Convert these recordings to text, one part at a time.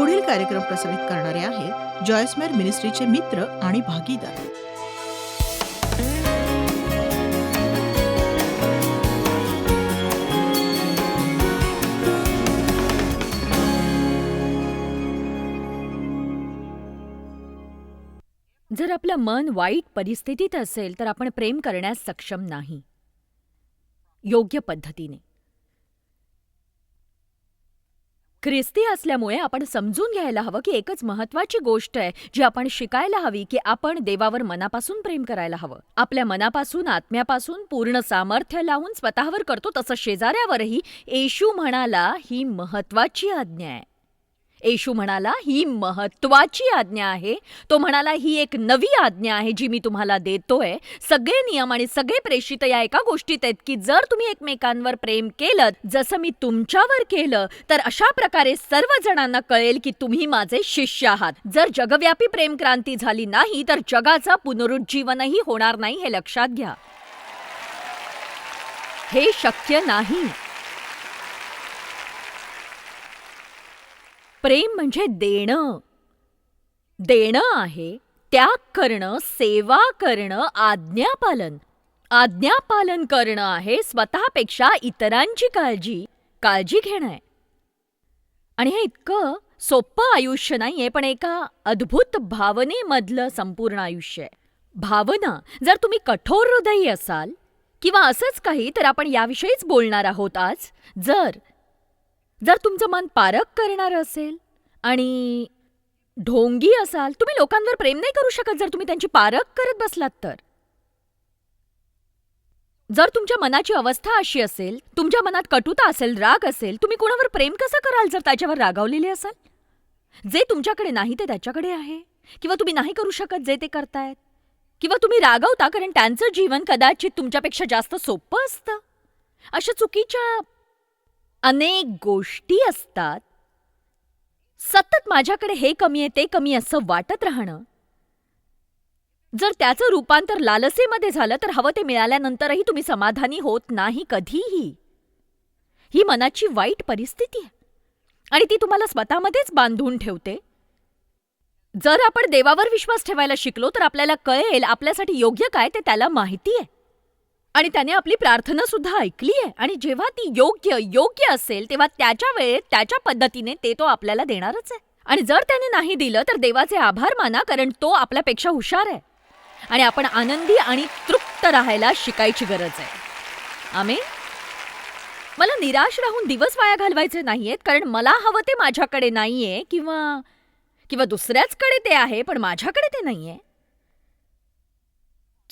पुढील कार्यक्रम प्रसारित करणारे आहेत जॉयस्मेर मिनिस्ट्रीचे मित्र आणि भागीदार. जर आपलं मन वाईट परिस्थितीत असेल तर आपण प्रेम करण्यास सक्षम नाही. योग्य पद्धतीने. ख्रिस्ती असल्यामुळे आपण समजून घ्यायला हवं की एकच महत्वाची गोष्ट आहे जी आपण शिकायला हवी की आपण देवावर मनापासून प्रेम करायला हवं. आपल्या मनापासून आत्म्यापासून पूर्ण सामर्थ्य लावून स्वतःवर करतो तसं शेजाऱ्यावरही येशू म्हणाला ही महत्वाची आज्ञा आहे. येशू म्हणाला ही महत्वाची आज्ञा आहे. तो म्हणाला ही एक नवी आज्ञा आहे जी मी तुम्हाला देतोय. सगळे नियम आणि सगळे प्रेषित या एका गोष्टीत आहेत की जर तुम्ही एकमेकांवर प्रेम केलं जसं मी तुमच्यावर केलं तर अशा प्रकारे सर्व जणांना कळेल की तुम्ही माझे शिष्य आहात. जर जगव्यापी प्रेम क्रांती झाली नाही तर जगाचा पुनरुज्जीवनही होणार नाही हे लक्षात घ्या. हे शक्य नाही. प्रेम म्हणजे देणं. देणं आहे त्याग करणं सेवा करणं आज्ञापालन. आज्ञापालन करणं आहे स्वतःपेक्षा इतरांची काळजी काळजी घेणं. आहे आणि हे इतकं सोपं आयुष्य नाहीये पण एका अद्भुत भावनेमधलं संपूर्ण आयुष्य आहे. भावना जर तुम्ही कठोर हृदयी असाल किंवा असंच काही तर आपण याविषयीच बोलणार आहोत आज. जर जर तुमचं मन पारक करणार असेल आणि ढोंगी असाल तुम्ही लोकांवर प्रेम नाही करू शकत जर तुम्ही त्यांची पारक करत बसलात तर. जर तुमच्या मनाची अवस्था अशी असेल तुमच्या मनात कटुता असेल राग असेल तुम्ही कोणावर प्रेम कसं कराल जर त्याच्यावर रागावलेले असाल? जे तुमच्याकडे नाही ते त्याच्याकडे आहे. किंवा तुम्ही नाही करू शकत जे ते करतायत. किंवा तुम्ही रागवता कारण त्यांचं जीवन कदाचित तुमच्यापेक्षा जास्त सोपं असतं. अशा चुकीच्या अनेक गोष्टी असतात. सतत माझ्याकडे हे कमी आहे ते कमी असं वाटत राहणं. जर त्याचं रूपांतर लालसेमध्ये झालं तर हवं ते मिळाल्यानंतरही तुम्ही समाधानी होत नाही कधीही. ही मनाची वाईट परिस्थिती आहे. आणि ती तुम्हाला स्वतःमध्येच बांधून ठेवते. जर आपण देवावर विश्वास ठेवायला शिकलो तर आपल्याला कळेल आपल्यासाठी योग्य काय ते त्याला माहिती आहे. आणि त्याने आपली प्रार्थना सुद्धा ऐकली आहे. आणि जेव्हा ती योग्य योग्य असेल तेव्हा त्याच्या वेळेत त्याच्या पद्धतीने ते तो आपल्याला देणारच आहे. आणि जर त्याने नाही दिलं तर देवाचे आभार माना कारण तो आपल्यापेक्षा हुशार आहे. आणि आपण आनंदी आणि तृप्त राहायला शिकायची गरज आहे. आम्ही मला निराश राहून दिवस वाया घालवायचे नाहीयेत कारण मला हवं ते माझ्याकडे नाहीये किंवा किंवा दुसऱ्याचकडे ते आहे पण माझ्याकडे ते नाहीये.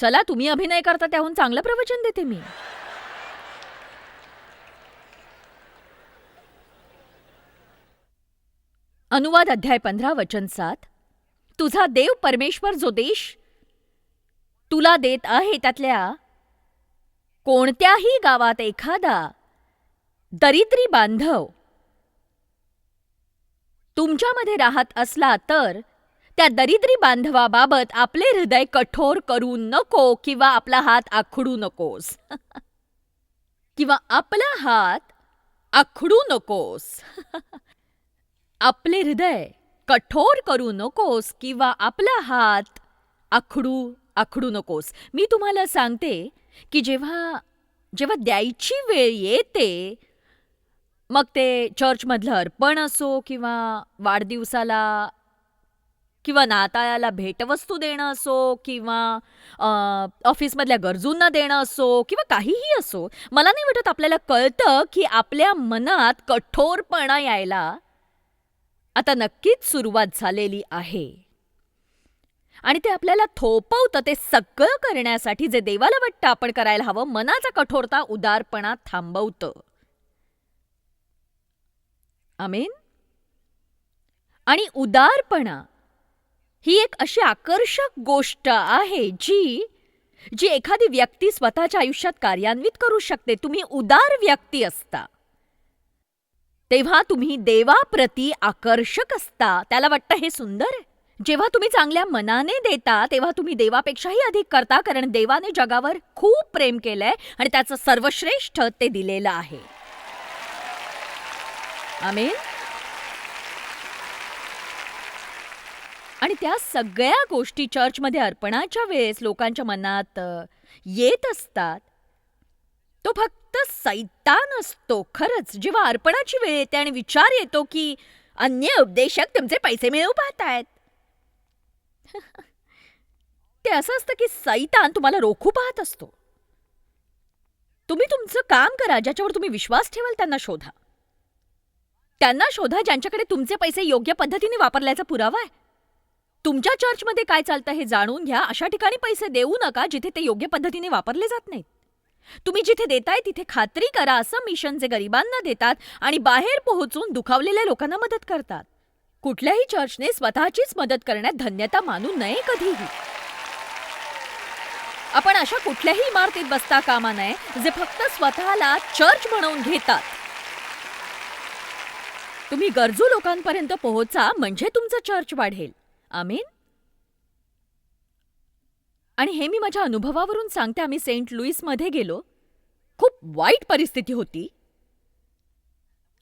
चला तुम्ही अभिनय करता त्याहून चांगलं प्रवचन देते मी. अनुवाद अध्याय पंधरा वचन सात. तुझा देव परमेश्वर जो देश तुला देत आहे त्यातल्या कोणत्याही गावात एखादा दरिद्री बांधव तुमच्यामध्ये राहत असला तर त्या दरिद्री बांधवाबाबत आपले हृदय कठोर करू नको किंवा आपला हात आखडू नकोस. किंवा आपला हात आखडू नकोस. आपले हृदय कठोर करू नकोस किंवा आपला हात आखडू आखडू नकोस. मी तुम्हाला सांगते की जेव्हा जेव्हा द्यायची वेळ येते मग ते चर्चमधलं अर्पण असो किंवा वाढदिवसाला किंवा नाताळाला भेटवस्तू देणं असो किंवा ऑफिसमधल्या गरजूंना देणं असो किंवा काहीही असो मला नाही वाटत आपल्याला कळतं की आपल्या मनात कठोरपणा यायला आता नक्कीच सुरुवात झालेली आहे. आणि ते आपल्याला थोपवतं ते सगळं करण्यासाठी जे देवाला वाटतं आपण करायला हवं मनाचा कठोरता उदारपणा थांबवतं. आमेन? आणि उदारपणा ही एक अशी आकर्षक गोष्ट आहे जी जी एखादी व्यक्ती स्वतःच्या आयुष्यात कार्यान्वित करू शकते. तुम्ही उदार व्यक्ती असता. तेव्हा तुम्ही देवाप्रती आकर्षक असता. त्याला वाटतं हे सुंदर आहे. जेव्हा तुम्ही चांगल्या मनाने देता तेव्हा तुम्ही देवापेक्षाही अधिक करता कारण देवाने जगावर खूप प्रेम केलंय आणि त्याचं सर्वश्रेष्ठ ते दिलेलं आहे. आमेन. आणि त्या सगळ्या गोष्टी चर्चमध्ये अर्पणाच्या वेळेस लोकांच्या मनात येत असतात. तो फक्त सैतान असतो खरंच. जेव्हा अर्पणाची वेळ येते आणि विचार येतो की अन्य उपदेशक तुमचे पैसे मिळवू पाहतायत. ते असं असतं की सैतान तुम्हाला रोखू पाहत असतो. तुम्ही तुमचं काम करा ज्याच्यावर तुम्ही विश्वास ठेवाल त्यांना शोधा. त्यांना शोधा ज्यांच्याकडे तुमचे पैसे योग्य पद्धतीने वापरल्याचा पुरावा आहे. तुमच्या चर्चमध्ये काय चालतं हे जाणून घ्या. अशा ठिकाणी पैसे देऊ नका जिथे ते योग्य पद्धतीने वापरले जात नाहीत. तुम्ही जिथे देताय तिथे खात्री करा असं मिशन जे गरिबांना देतात आणि बाहेर पोहोचून दुखावलेल्या लोकांना मदत करतात. कुठल्याही चर्चने स्वतःचीच मदत करण्यात धन्यता मानू नये कधीही. आपण अशा कुठल्याही इमारतीत बसता कामा नये जे फक्त स्वतःला चर्च म्हणून घेतात. तुम्ही गरजू लोकांपर्यंत पोहोचा म्हणजे तुमचं चर्च वाढेल. आमीन? आणि हे मी माझ्या अनुभवावरून सांगते आम्ही सेंट लुईसमध्ये गेलो. खूप वाईट परिस्थिती होती.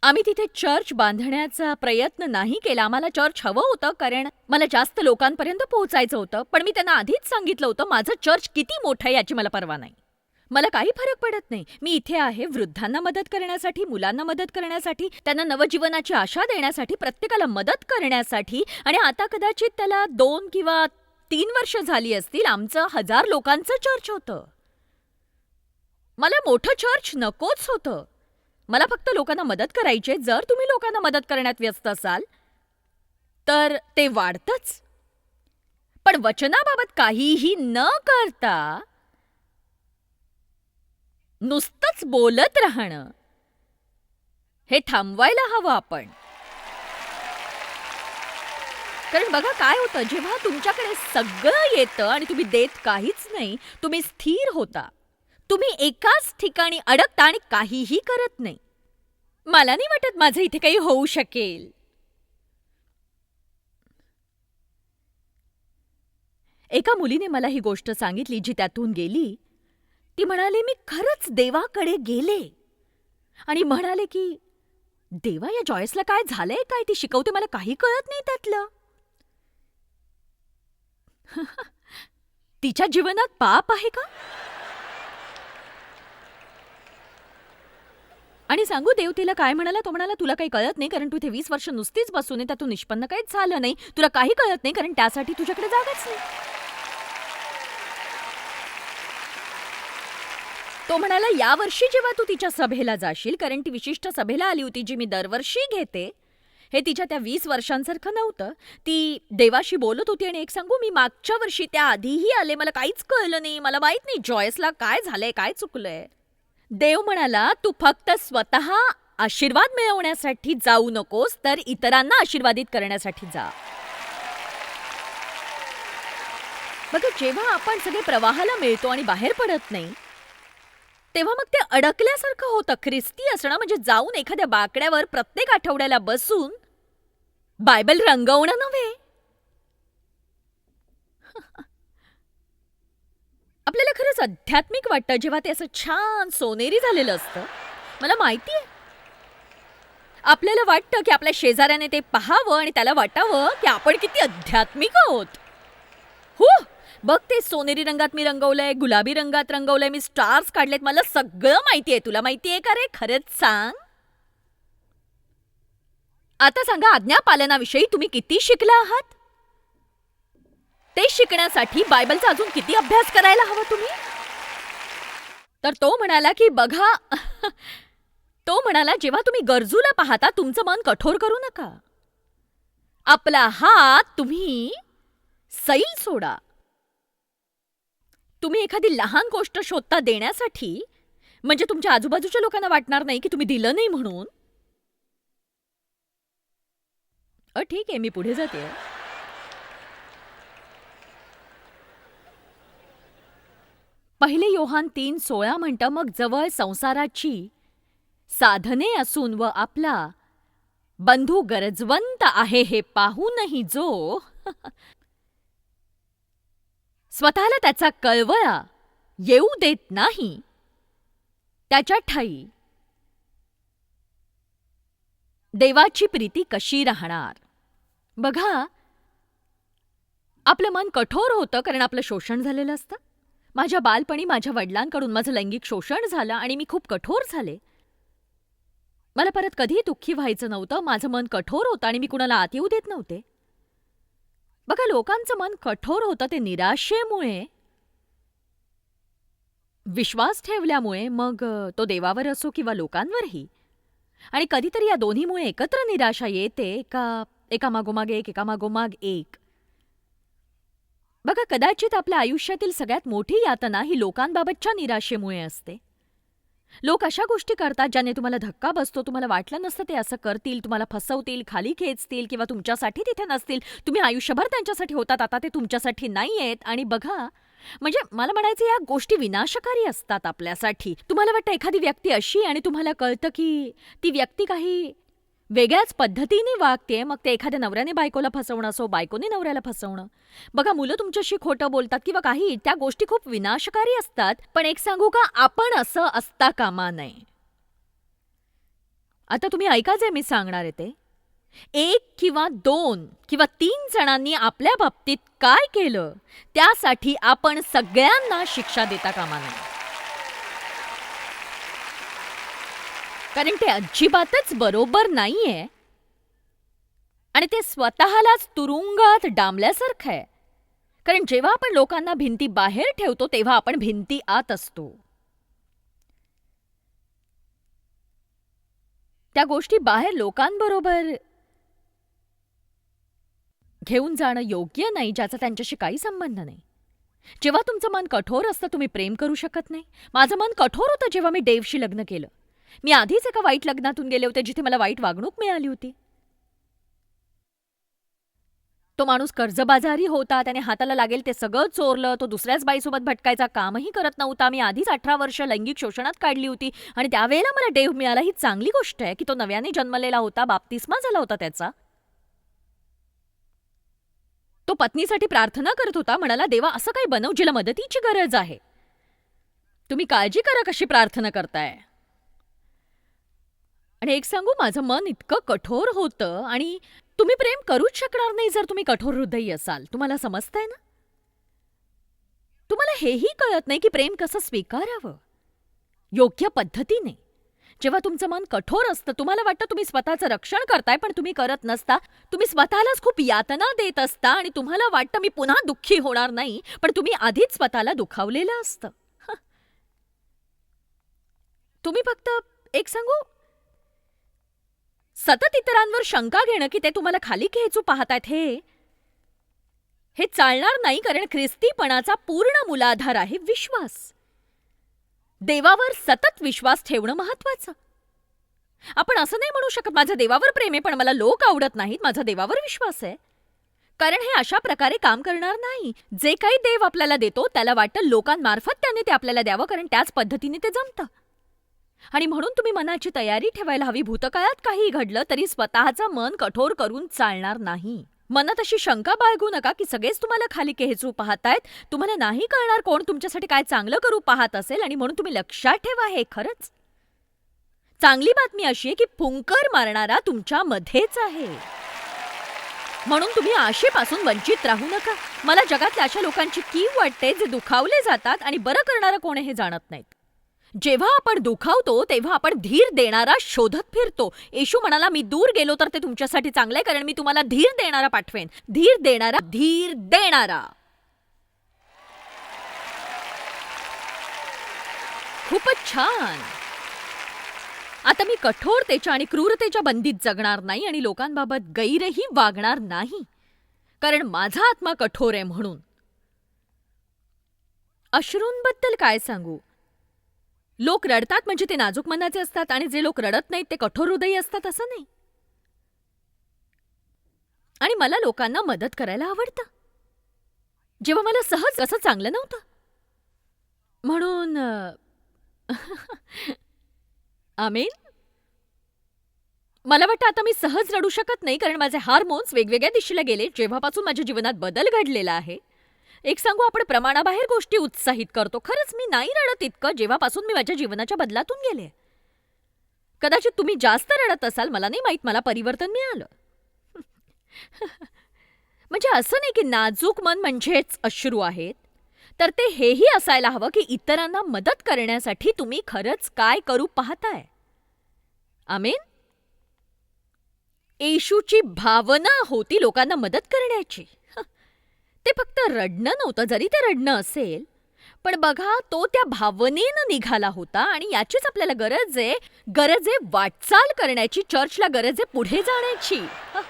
आम्ही तिथे चर्च बांधण्याचा प्रयत्न नाही केला. आम्हाला चर्च हवं होतं कारण मला जास्त लोकांपर्यंत पोहोचायचं होतं. पण मी त्यांना आधीच सांगितलं होतं माझं चर्च किती मोठं आहे याची मला पर्वा नाही. मला काही फरक पडत नाही. मी इथे आहे वृद्धांना मदत करण्यासाठी मुलांना मदत करण्यासाठी त्यांना नवजीवनाची आशा देण्यासाठी प्रत्येकाला मदत करण्यासाठी आणि आता कदाचित त्याला दोन किंवा तीन वर्ष झाली असतील आमचं हजार लोकांचं चर्च होतं. मला मोठं चर्च नकोच होतं. मला फक्त लोकांना मदत करायची जर तुम्ही लोकांना मदत करण्यात व्यस्त असाल तर ते वाढतंच. पण वचनाबाबत काहीही न करता नुसतंच बोलत राहणं. हे थांबवायला हवं आपण. कारण बघा काय होतं जेव्हा तुमच्याकडे सगळं येतं आणि तुम्ही देत काहीच नाही तुम्ही स्थिर होता. तुम्ही एकाच ठिकाणी अडकता आणि काहीही करत नाही. मला नाही वाटत माझं इथे काही होऊ शकेल. एका मुलीने मला ही गोष्ट सांगितली जी त्यातून गेली. ती म्हणाली मी खरंच देवाकडे गेले. आणि म्हणाले की देवा या जॉयसला काय झालंय? काय ती शिकवते मला काही कळत नाही त्यातलं. तिच्या जीवनात पाप आहे का? आणि सांगू देव तिला काय म्हणाला? तो म्हणाला तुला काही कळत नाही कारण तू इथे वीस वर्ष नुसतीच बसून आहे त्यातून निष्पन्न काहीच झालं नाही. तुला काही कळत नाही कारण त्यासाठी तुझ्याकडे जागाच नाही. तो म्हणाला यावर्षी जेव्हा तू तिच्या सभेला जाशील कारण ती विशिष्ट सभेला आली होती जी मी दरवर्षी घेते हे तिच्या त्या वीस वर्षांसारखं नव्हतं. ती देवाशी बोलत होती आणि एक सांगू मी मागच्या वर्षी त्या आधीही आले मला काहीच कळलं नाही मला माहीत नाही जॉयसला काय झालंय काय चुकलंय. देव म्हणाला तू फक्त स्वतः आशीर्वाद मिळवण्यासाठी जाऊ नकोस तर इतरांना आशीर्वादित करण्यासाठी जा. बघा जेव्हा आपण सगळे प्रवाहाला मिळतो आणि बाहेर पडत नाही तेव्हा मग ते अडकल्यासारखं होतं. ख्रिस्ती असणं म्हणजे जाऊन एखाद्या बाकड्यावर प्रत्येक आठवड्याला बसून बायबल रंगवणं नव्हे. आपल्याला खरंच आध्यात्मिक वाटतं जेव्हा ते असं छान सोनेरी झालेलं असतं. मला माहिती आहे आपल्याला वाटतं की आपल्या शेजाऱ्याने ते पाहावं आणि त्याला वाटावं की आपण किती आध्यात्मिक आहोत. हो! बघ ते सोनेरी रंगात मी रंगवलंय गुलाबी रंगात रंगवलंय मी स्टार्स काढलेत. मला सगळं माहिती आहे तुला. माहिती आहे का रे? खरंच सांग. आता सांगा आज्ञापालनाविषयी तुम्ही किती शिकला आहात? ते शिकण्यासाठी बायबलचा अजून किती अभ्यास करायला हवा तुम्ही? तर तो म्हणाला की बघा. तो म्हणाला जेव्हा तुम्ही गरजूला पाहता तुमचं मन कठोर करू नका. आपला हात तुम्ही सैल सोडा. तुम्ही एखादी लहान गोष्ट शोधता देण्यासाठी? म्हणजे तुमच्या आजूबाजूच्या लोकांना वाटणार नाही की तुम्ही दिलं नाही म्हणून? अ ठीक आहे मी पुढे जाते. पहिले योहान तीन सोळा म्हणतं मग जवळ संसाराची साधने असून व आपला बंधू गरजवंत आहे हे पाहूनही जो स्वतःला त्याचा कळवळा येऊ देत नाही. त्याच्या ठाई. देवाची प्रीती कशी राहणार? बघा आपलं मन कठोर होतं कारण आपलं शोषण झालेलं असतं. माझ्या बालपणी माझ्या वडिलांकडून माझं लैंगिक शोषण झालं आणि मी खूप कठोर झाले. मला परत कधीही दुःखी व्हायचं नव्हतं माझं मन कठोर होतं आणि मी कुणाला आत येऊ देत नव्हते. बघा लोकांचं मन कठोर होतं ते निराशेमुळे. विश्वास ठेवल्यामुळे मग तो देवावर असो किंवा लोकांवरही. आणि कधीतरी या दोन्हीमुळे एकत्र निराशा येते का मागोमाग एक एकामागोमाग एक. बघा कदाचित आपल्या आयुष्यातील सगळ्यात मोठी यातना ही लोकांबाबतच्या निराशेमुळे असते. लोक अशा गोष्टी करतात ज्याने तुम्हाला धक्का बसतो तुम्हाला वाटलं नसतं ते असं करतील तुम्हाला फसवतील खाली खेचतील किंवा तुमच्यासाठी तिथे नसतील. तुम्ही आयुष्यभर त्यांच्यासाठी होतात आता ते तुमच्यासाठी नाही आहेत आणि बघा म्हणजे मला म्हणायचं या गोष्टी विनाशकारी असतात आपल्यासाठी. तुम्हाला वाटतं एखादी व्यक्ती अशी आणि तुम्हाला कळतं की ती व्यक्ती काही वेगळ्याच पद्धतीने वागते मग ते एखाद्या नवऱ्याने बायकोला फसवणं असो बायकोने नवऱ्याला फसवणं. बघा मुलं तुमच्याशी खोटं बोलतात किंवा काही त्या गोष्टी खूप विनाशकारी असतात. पण एक सांगू का आपण असं असता कामा नये. आता तुम्ही ऐका जे मी सांगणार आहे ते. एक किंवा दोन किंवा तीन जणांनी आपल्या बाबतीत काय केलं त्यासाठी आपण सगळ्यांना शिक्षा देता कामा नये. कारण ते अजिबातच बरोबर नाहीये. आणि ते स्वतःलाच तुरुंगात डांबल्यासारखं आहे. कारण जेव्हा आपण लोकांना भिंती बाहेर ठेवतो तेव्हा आपण भिंती आत असतो. त्या गोष्टी बाहेर लोकांबरोबर घेऊन जाणं योग्य नाही ज्याचा त्यांच्याशी काही संबंध नाही. जेव्हा तुमचं मन कठोर असतं तुम्ही प्रेम करू शकत नाही. माझं मन कठोर होतं जेव्हा मी डेवशी लग्न केलं. मी आधीच एका वाईट लग्नातून गेले होते जिथे मला वाईट वागणूक मिळाली होती. तो माणूस कर्जबाजारी होता त्याने हाताला लागेल ते सगळं चोरलं तो दुसऱ्याच बाईसोबत भटकायचा कामही करत नव्हता. मी आधीच अठरा वर्ष लैंगिक शोषणात काढली होती आणि त्यावेळेला मला देव मिळाला. ही चांगली गोष्ट आहे की तो नव्याने जन्मलेला होता बाप्तिस्मा झाला होता त्याचा. तो पत्नीसाठी प्रार्थना करत होता म्हणाला देवा असं काही बनव जिला मदतीची गरज आहे. तुम्ही काळजी करा कशी प्रार्थना करताय. आणि एक सांगू माझं मन इतकं कठोर होतं आणि तुम्ही प्रेम करूच शकणार नाही जर तुम्ही कठोर हृदयी असाल. तुम्हाला समजतंय ना? तुम्हाला हेही कळत नाही की प्रेम कसं स्वीकारावं. योग्य पद्धतीने. जेव्हा तुमचं मन कठोर असतं तुम्हाला वाटतं तुम्ही स्वतःचं रक्षण करताय पण तुम्ही करत नसता. तुम्ही स्वतःलाच खूप यातना देत असता आणि तुम्हाला वाटतं मी पुन्हा दुःखी होणार नाही पण तुम्ही आधीच स्वतःला दुखावलेलं असतं. तुम्ही फक्त एक सांगू सतत इतरांवर शंका घेणं की ते तुम्हाला खाली खेचू पाहतायत हे? हे चालणार नाही कारण ख्रिस्तीपणाचा पूर्ण मूलाधार आहे विश्वास. देवावर सतत विश्वास ठेवणं महत्वाचं आपण असं नाही म्हणू शकत माझं देवावर प्रेम आहे पण मला लोक आवडत नाहीत माझा देवावर विश्वास आहे. कारण हे अशा प्रकारे काम करणार नाही. जे काही देव आपल्याला देतो त्याला वाटतं लोकांमार्फत त्याने ते आपल्याला द्यावं कारण त्याच पद्धतीने ते जमतं. आणि म्हणून तुम्ही मनाची तयारी ठेवायला हवी. भूतकाळात काही घडलं तरी स्वतःचं मन कठोर करून चालणार नाही. मनात अशी शंका बाळगू नका की सगळेच तुम्हाला खाली केहेचू पाहतायत. तुम्हाला नाही कळणार कोण तुमच्यासाठी काय चांगलं करू पाहत असेल आणि म्हणून तुम्ही लक्षात ठेवा हे खरंच. चांगली बातमी अशी आहे की फुंकर मारणारा तुमच्यामध्येच आहे. म्हणून तुम्ही आशेपासून वंचित राहू नका. मला जगातल्या अशा लोकांची कीव वाटते जे दुखावले जातात आणि बरं करणारं कोण हे जाणत नाहीत. जेव्हा आपण दुखावतो तेव्हा आपण धीर देणारा शोधत फिरतो. येशू म्हणाला मी दूर गेलो तर ते तुमच्यासाठी चांगले कारण मी तुम्हाला धीर देणारा पाठवेन. धीर देणारा धीर देणारा. खूपच छान. आता मी कठोरतेच्या आणि क्रूरतेच्या बंदीत जगणार नाही आणि लोकांबाबत गैरही वागणार नाही. कारण माझा आत्मा कठोर आहे म्हणून. अश्रूंबद्दल काय सांगू? लोक रडतात म्हणजे ते नाजूक मनाचे असतात आणि जे लोक रडत नाहीत ते कठोर हृदयी असतात असं नाही. आणि मला लोकांना मदत करायला आवडतं. जेव्हा मला सहज असं चांगलं नव्हतं. म्हणून आमीन? मला वाटतं आता मी सहज रडू शकत नाही कारण माझे हार्मोन्स वेगवेगळ्या दिशेला गेले. जेव्हापासून माझ्या जीवनात बदल घडलेला आहे एक सांगू आपण प्रमाणाबाहेर गोष्टी उत्साहित करतो. खरंच मी नाही रडत इतकं जेव्हापासून मी माझ्या जीवनाच्या बदलातून गेले. कदाचित तुम्ही जास्त रडत असाल मला नाही माहीत मला परिवर्तन मिळालं. म्हणजे असं नाही की नाजूक मन म्हणजेच अश्रू आहेत. तर ते हेही असायला हवं की इतरांना मदत करण्यासाठी तुम्ही खरंच काय करू पाहताय. आमेन? येशूची भावना होती लोकांना मदत करण्याची. ते फक्त रडणं नव्हतं जरी ते रडणं असेल पण बघा तो त्या भावनेनं निघाला होता आणि याचीच आपल्याला गरज आहे गरज आहे वाटचाल करण्याची चर्चला गरज आहे पुढे जाण्याची.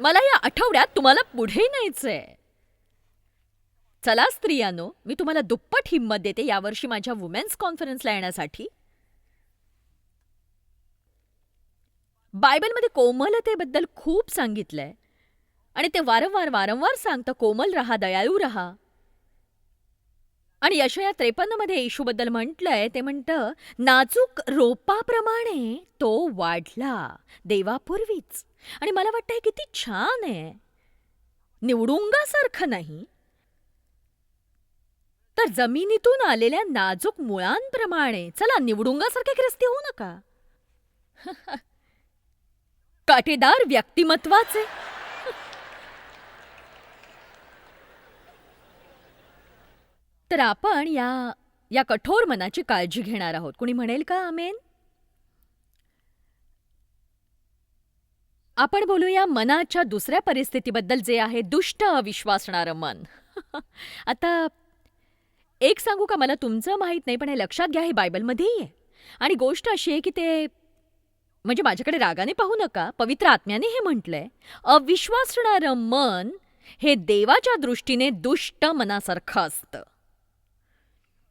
मला या आठवड्यात तुम्हाला पुढे न्यायचंय. चला स्त्रियानो मी तुम्हाला दुप्पट हिंमत देते यावर्षी माझ्या वुमेन्स कॉन्फरन्सला येण्यासाठी. बायबलमध्ये कोमलतेबद्दल खूप सांगितलंय. आणि ते वारंवार वारंवार सांगतं कोमल रहा दयाळू रहा. आणि यशया त्रेपन्नमध्ये येशूबद्दल म्हटलंय ते म्हणतं नाजूक रोपाप्रमाणे तो वाढला देवापूर्वीच. आणि मला वाटतं हे किती छान आहे. निवडुंगासारखं नाही. तर जमिनीतून आलेल्या नाजूक मुळांप्रमाणे चला निवडुंगासारखे ख्रिस्ती होऊ नका. काटेदार व्यक्तिमत्वाचे. तर आपण या या कठोर मनाची काळजी घेणार आहोत. कुणी म्हणेल का आमेन? आपण बोलूया मनाच्या दुसऱ्या परिस्थितीबद्दल जे आहे दुष्ट अविश्वासणारं मन. आता एक सांगू का मला? तुमचं माहीत नाही पण हे लक्षात घ्या हे बायबलमध्येही आहे. आणि गोष्ट अशी आहे की ते म्हणजे माझ्याकडे रागाने पाहू नका पवित्र आत्म्याने हे म्हटलंय अविश्वासणारं मन हे देवाच्या दृष्टीने दुष्ट मनासारखं असतं.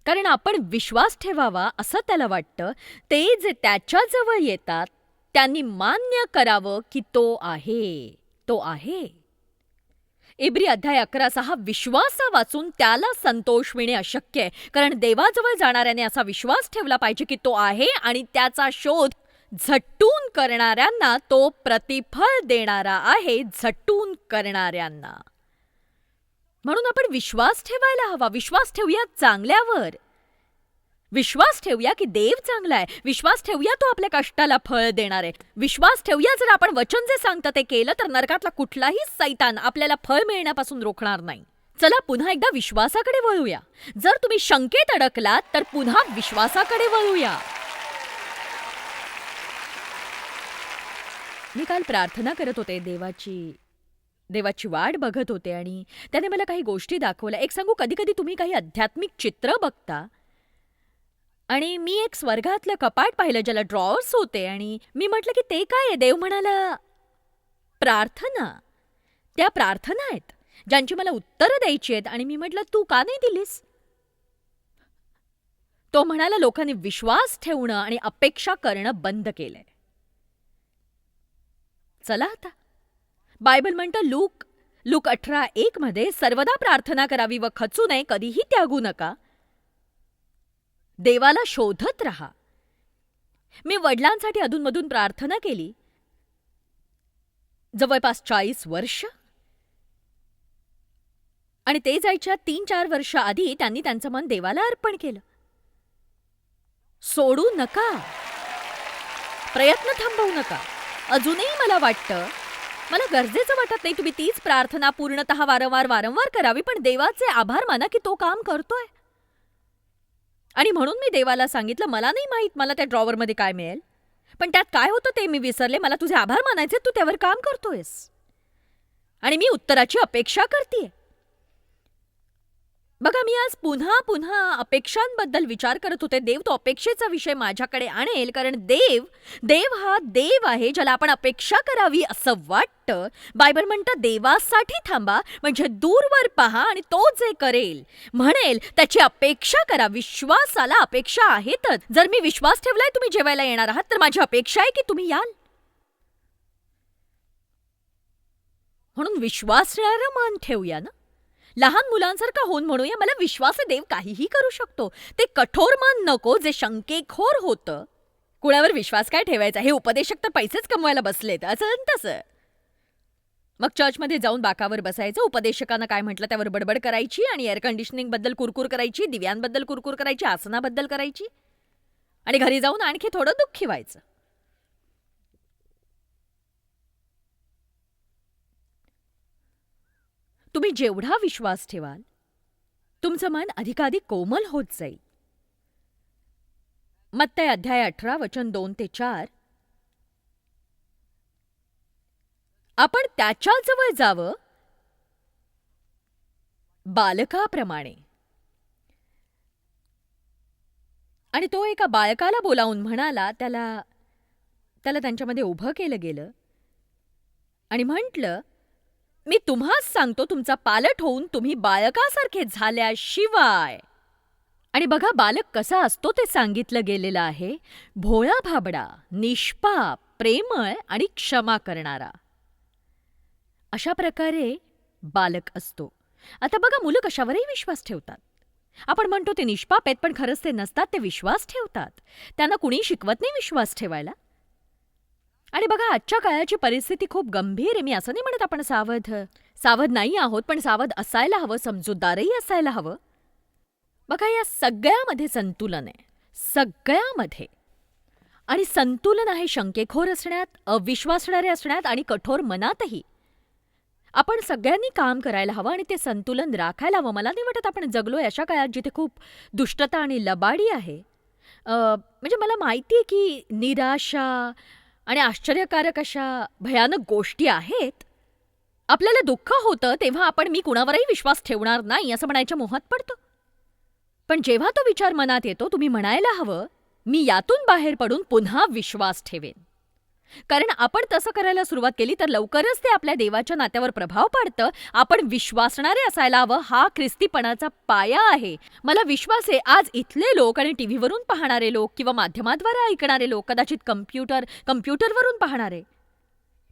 कारण आपण विश्वास ठेवावा असं त्याला वाटतं. ते जे त्याच्याजवळ येतात त्यांनी मान्य करावं की तो आहे. तो आहे. इब्री अध्याय अकरा सहा विश्वासा वाचून त्याला संतोष मिळणे अशक्य आहे. कारण देवाजवळ जाणाऱ्याने असा विश्वास ठेवला पाहिजे की तो आहे आणि त्याचा शोध झटून करणाऱ्यांना तो प्रतिफळ देणारा आहे झटून करणाऱ्यांना. म्हणून आपण विश्वास ठेवायला हवा. विश्वास ठेवूया चांगल्यावर. विश्वास ठेवूया की देव चांगला आहे. विश्वास ठेवूया तो आपल्या कष्टाला फळ देणार आहे. विश्वास ठेवूया जर आपण वचन जे सांगतं ते केलं तर नरकातला कुठलाही सैतान आपल्याला फळ मिळण्यापासून रोखणार नाही. चला पुन्हा एकदा विश्वासाकडे वळूया. जर तुम्ही शंकेत अडकलात तर पुन्हा विश्वासाकडे वळूया. मी काल प्रार्थना करत होते देवाची. देवाची वाट बघत होते आणि त्याने मला काही गोष्टी दाखवल्या. एक सांगू कधी कधी तुम्ही काही आध्यात्मिक चित्र बघता? आणि मी एक स्वर्गातलं कपाट पाहिलं ज्याला ड्रॉवर्स होते आणि मी म्हटलं की ते काय आहे? देव म्हणाला प्रार्थना. त्या प्रार्थना आहेत ज्यांची मला उत्तरं द्यायची आहेत. आणि मी म्हटलं तू का नाही दिलीस? तो म्हणाला लोकांनी विश्वास ठेवणं आणि अपेक्षा करणं बंद केलंय. चला आता. बायबल म्हणतं लूक लूक अठरा एक मध्ये सर्वदा प्रार्थना करावी व खचू नये कधीही त्यागू नका. देवाला शोधत राहा. मी वडिलांसाठी अधूनमधून प्रार्थना केली. जवळपास चाळीस वर्ष. आणि ते जायच्या तीन चार वर्ष आधी त्यांनी त्यांचं मन देवाला अर्पण केलं. सोडू नका. प्रयत्न थांबवू नका. अजूनही मला वाटतं मला गरजेचं वाटत नाही तुम्ही तीच प्रार्थना पूर्णतः वारंवार वारंवार करावी पण देवाचे आभार माना की तो काम करतोय. आणि म्हणून मी देवाला सांगितलं मला नाही माहीत मला त्या ड्रॉवरमध्ये काय मिळेल पण त्यात काय होतं ते मी विसरले मला तुझे आभार मानायचे तू त्यावर काम करतोयस. आणि मी उत्तराची अपेक्षा करते बघा मी आज पुन्हा पुन्हा अपेक्षांबद्दल विचार करत होते. देव तो अपेक्षेचा विषय माझ्याकडे आणेल कारण देव देव हा देव आहे ज्याला आपण अपेक्षा करावी असं वाटतं. बायबल म्हणतं देवासाठी थांबा म्हणजे दूरवर पहा आणि तो जे करेल म्हणेल त्याची अपेक्षा करा. विश्वासाला अपेक्षा आहेतच. जर मी विश्वास ठेवलाय तुम्ही जेवायला येणार आहात तर माझी अपेक्षा आहे की तुम्ही याल. म्हणून विश्वास मन ठेवूया ना? लहान मुलांसारखा होऊन म्हणूया मला विश्वास देव काहीही करू शकतो. ते कठोर मन नको जे शंकेखोर होतं. कुणावर विश्वास काय ठेवायचा? हे उपदेशक तर पैसेच कमवायला बसलेत. असं न तसं. मग चर्चमध्ये जाऊन बाकावर बसायचं. उपदेशकानं काय म्हटलं त्यावर बडबड करायची आणि एअर कंडिशनिंगबद्दल कुरकुर करायची दिव्यांबद्दल कुरकुर करायची आसनाबद्दल करायची. आणि घरी जाऊन आणखी थोडं दुःखी व्हायचं. तुम्ही जेवढा विश्वास ठेवाल तुमचं मन अधिकाधिक कोमल होत जाईल. मत्तय अध्याय अठरा वचन दोन ते चार. आपण त्याच्याजवळ जावं. बालकाप्रमाणे. आणि तो एका बालकाला बोलावून म्हणाला त्याला त्याला त्यांच्यामध्ये उभं केलं गेलं. आणि म्हटलं मी तुम्हाच सांगतो तुमचा पालट होऊन तुम्ही बालकासारखे झाल्याशिवाय. आणि बघा बालक कसा असतो ते सांगितलं गेलेलं आहे. भोळा भाबडा निष्पाप प्रेमळ आणि क्षमा करणारा. अशा प्रकारे बालक असतो. आता बघा मुलं कशावरही विश्वास ठेवतात. आपण म्हणतो ते निष्पाप आहेत पण खरंच ते नसतात ते विश्वास ठेवतात. त्यांना कुणी शिकवत नाही विश्वास ठेवायला. आणि बघा आजच्या काळाची परिस्थिती खूप गंभीर आहे मी असं नाही म्हणत आपण सावध. सावध नाही आहोत पण सावध असायला हवं समजूतदारही असायला हवं. बघा या सगळ्यामध्ये संतुलन आहे. सगळ्यामध्ये. आणि संतुलन आहे शंकेखोर असण्यात अविश्वासणारे असण्यात आणि कठोर मनातही. आपण सगळ्यांनी काम करायला हवं आणि ते संतुलन राखायला हवं. मला नाही वाटत आपण जगलोय अशा काळात जिथे खूप दुष्टता आणि लबाडी आहे. म्हणजे मला माहिती आहे की निराशा आणि आश्चर्यकारक अशा भयानक गोष्टी आहेत? आपल्याला दुःख होतं तेव्हा आपण मी कुणावरही विश्वास ठेवणार नाही असं म्हणायच्या मोहात पडतो. पण जेव्हा तो विचार मनात येतो तुम्ही म्हणायला हवं मी यातून बाहेर पडून पुन्हा विश्वास ठेवेन. कारण आपण तसं करायला सुरुवात केली तर लवकरच ते आपल्या देवाच्या नात्यावर प्रभाव पाडतं. आपण विश्वासणारे असायला हवं. हा ख्रिस्तीपणाचा पाया आहे. मला विश्वास आहे आज इथले लोक आणि टीव्हीवरून पाहणारे लोक किंवा माध्यमाद्वारे ऐकणारे लोक कदाचित कम्प्युटर कम्प्युटरवरून पाहणारे.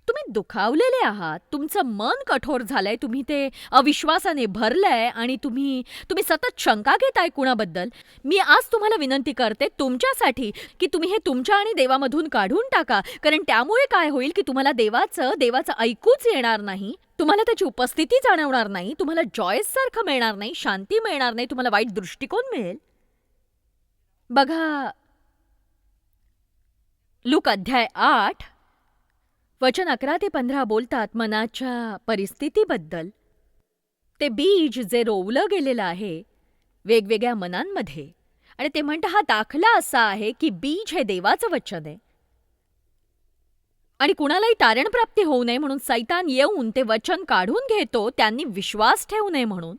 तुम्ही दुखावलेले आहात. तुमचं मन कठोर झालंय. तुम्ही ते अविश्वासाने भरलंय आणि तुम्ही तुम्ही सतत शंका घेताय कुणाबद्दल? मी आज तुम्हाला विनंती करते तुमच्यासाठी की तुम्ही हे तुमच्या आणि देवामधून काढून टाका. कारण त्यामुळे काय होईल की तुम्हाला देवाचं देवाचं ऐकूच येणार नाही. तुम्हाला त्याची उपस्थिती जाणवणार नाही. तुम्हाला जॉयस सारखं मिळणार नाही शांती मिळणार नाही तुम्हाला वाईट दृष्टिकोन मिळेल. बघा लूक अध्याय आठ वचन अकरा ते पंधरा बोलतात मनाच्या परिस्थितीबद्दल. ते बीज जे रोवलं गेलेलं आहे वेगवेगळ्या मनांमध्ये. आणि ते म्हणतं हा दाखला असा आहे की बीज हे देवाचं वचन आहे. आणि कुणालाही तारणप्राप्ती होऊ नये म्हणून सैतान येऊन ते वचन काढून घेतो त्यांनी विश्वास ठेवू नये म्हणून.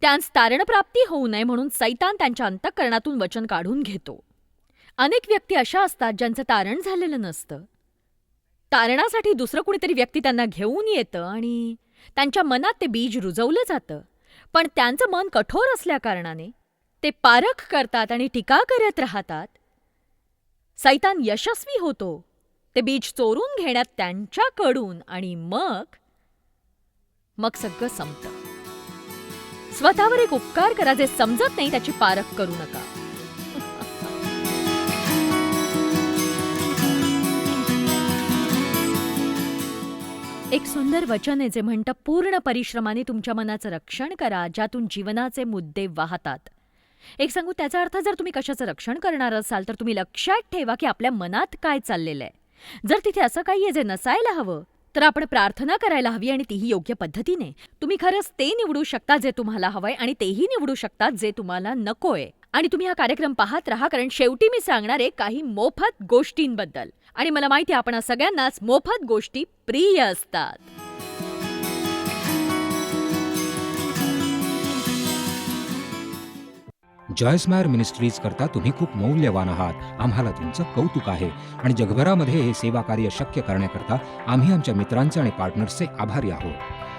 त्यांस तारणप्राप्ती होऊ नये म्हणून सैतान त्यांच्या अंतःकरणातून वचन काढून घेतो. अनेक व्यक्ती अशा असतात ज्यांचं तारण झालेलं नसतं. तारणासाठी दुसरं कुणीतरी व्यक्ती त्यांना घेऊन येतं आणि त्यांच्या मनात ते बीज रुजवलं जातं. पण त्यांचं मन कठोर असल्याकारणाने ते पारख करतात आणि टीका करत राहतात. सैतान यशस्वी होतो. ते बीज चोरून घेण्यात त्यांच्याकडून आणि मग मग सगळं संपतं. स्वतःवर एक उपकार करा जे समजत नाही त्याची पारख करू नका. एक सुंदर वचन आहे जे म्हणतं पूर्ण परिश्रमाने तुमच्या मनाचं रक्षण करा ज्यातून जीवनाचे मुद्दे वाहतात. एक सांगू त्याचा अर्थ जर तुम्ही कशाचं रक्षण करणार असाल तर तुम्ही लक्षात ठेवा की आपल्या मनात काय चाललेलं आहे. जर तिथे असं काही आहे जे नसायला हवं तर आपण प्रार्थना करायला हवी आणि तीही योग्य पद्धतीने. तुम्ही खरंच ते निवडू शकता जे तुम्हाला हवंय आणि तेही निवडू शकता जे तुम्हाला नकोय. आणि तुम्ही हा कार्यक्रम पाहत राहा कारण शेवटी मी सांगणार आहे काही मोफत गोष्टींबद्दल. आणि मला माहिती आहे आपण सगळ्यांनाच मोफत गोष्टी प्रिय असतात. जॉयस्मायर मिनिस्ट्रीज करता तुम्ही खूप मौल्यवान आहात. आम्हाला तुमचं कौतुक आहे. आणि जगभरामध्ये हे सेवा कार्य शक्य करण्याकरता आम्ही आमच्या मित्रांचे आणि पार्टनर्सचे आभारी आहोत.